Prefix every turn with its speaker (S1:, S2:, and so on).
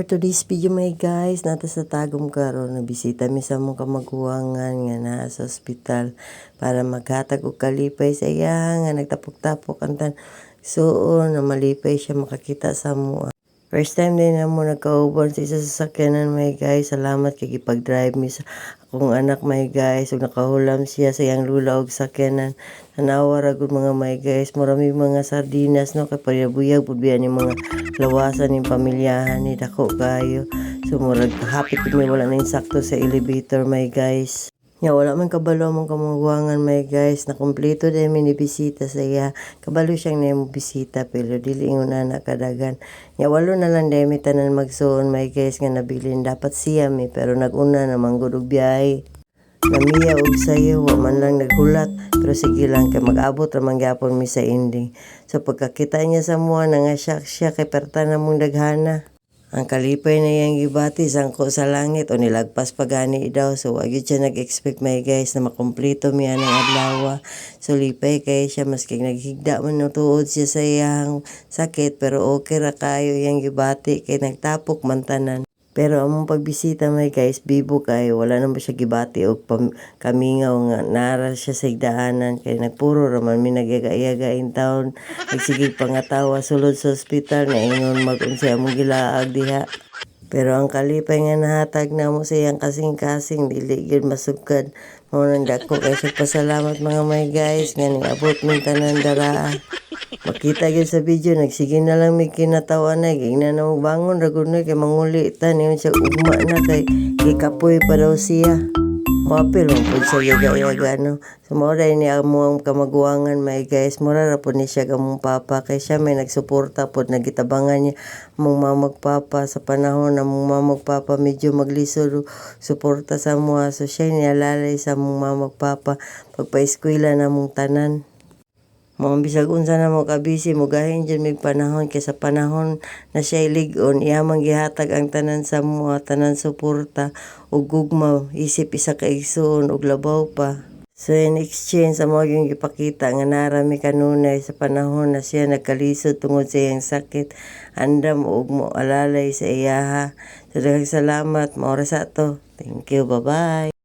S1: For today's video my guys, nata sa tagom karon nabisita mi sa mong kamaguangan nga naa sa ospital para maghatag og kalipay sa iya nga nagtapok-tapok ang tan suon na malipay siya makakita sa mua. First time din na mo nagkauban sa isa sa sakyanan my guys. Salamat kay gipag-drive mi sa akong anak my guys. Ug nakahulam siya sa iyang lula og sakyanan. Tanawa ra mga my guys. Marami mga sardinas no kay payabuyag pud ni mga lawasan ni pamilyahan ni dako kayo. So murag happy mi wala na insakto sa elevator my guys. Nya wala man kabalo mong kamuguangan my guys na kumpleto dahil mi ni bisita sa iya. Kabalo siyang na bisita pero dili ingon na kadagan. Nya walo na lang dahil tanan magsuon my guys nga nabilin dapat siya mi pero naguna na manggod og biyahe. Namiya og sayo, wa man lang naghulat. Pero sige lang, kay mag-abot ramang gyapon mi sa ending. So pagkakita niya sa mua, nangasyak siya kay perta na mong daghana. Ang kalipay na yang gibati sangko sa langit o nilagpas pa gani daw. So wag siya nag-expect may guys na makumpleto miya ng adlaw. So lipay kay siya maski naghigda man no siya sa iyang sakit pero okay ra kayo yang gibati kay nagtapok man tanan. Pero among pagbisita may guys, bibo kayo, wala naman siya gibati og kamingaw nga nara siya sa igdaanan kay nagpuro raman mi nagyaga-yaga in town. Nagsigig pangatawa sulod sa ospital na ingon mag-unsa among gilaag diha. Pero ang kalipay nga nahatag na mo sa iyang kasing-kasing, dili gyud masugkad. Mao nang dako kay sa pasalamat mga may guys nga niabot min tanan daraa. Makita gyud sa video, nagsige na lang may kinatawa na, gina na mong bangon, ragon na kay manguli tan, yun siya ugma na kay gikapoy pa daw siya. Mapil mo po siya yaga-yaga, no? So, mora ni amo ang kamaguangan, may guys, mura ra po ni siya kamong papa, kay siya may nagsuporta po, nagitabangan niya mong mamagpapa sa panahon na mong mamagpapa medyo maglisod, suporta sa mga, so siya nialalay sa mong mamagpapa, pagpa-eskwela na mong tanan. Mga bisag unsa na mo kabisi mo gahin dyan mig panahon kay sa panahon na siya ligon iyamang gihatag ang tanan sa mga tanan suporta ug gugma isip isa ka igsoon ug labaw pa. So in exchange sa mo yung ipakita nga narami kanunay sa panahon na siya nagkalisod tungod sa iyang sakit andam ug mo alalay sa iyaha. So salamat maura sa to. Thank you. Bye-bye.